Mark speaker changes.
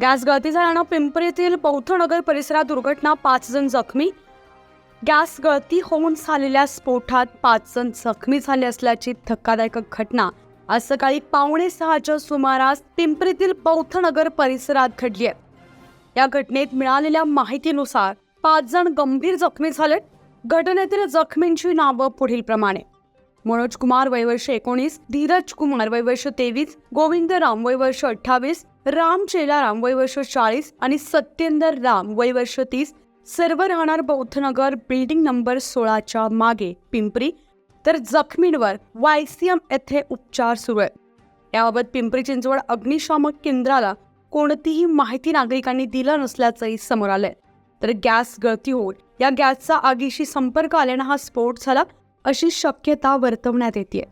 Speaker 1: Gas गळती झाल्यानं पिंपरीतील पौथनगर परिसरात दुर्घटना पाच जण जखमी. गॅस गळती होऊन झालेल्या स्फोटात पाच जण जखमी झाले असल्याची धक्कादायक घटना आज सकाळी पावणे सहाच्या सुमारास पिंपरीतील पौथनगर परिसरात घडली आहे. या घटनेत मिळालेल्या माहितीनुसार पाच जण गंभीर जखमी झालेत. घटनेतील जखमींची नावं पुढील प्रमाणे मनोज कुमार वयवर्ष एकोणीस धीरज कुमार वयवर्ष तेवीस गोविंद राम वयवर्ष अठ्ठावीस राम चेलाराम वयवर्ष चाळीस आणि सत्येंदर राम वयवर्ष तीस सर्व राहणार बौद्धनगर बिल्डिंग नंबर सोळाच्या मागे. पिंपरी. तर जखमींवर वायसीएम येथे उपचार सुरू आहेत. याबाबत पिंपरी चिंचवड अग्निशामक केंद्राला कोणतीही माहिती नागरिकांनी दिलं नसल्याचंही समोर आलंय. तर गॅस गळती होऊन या गॅसचा आगीशी संपर्क आल्यानं हा स्फोट झाला. अशी शक्यता वर्तवण्यात येते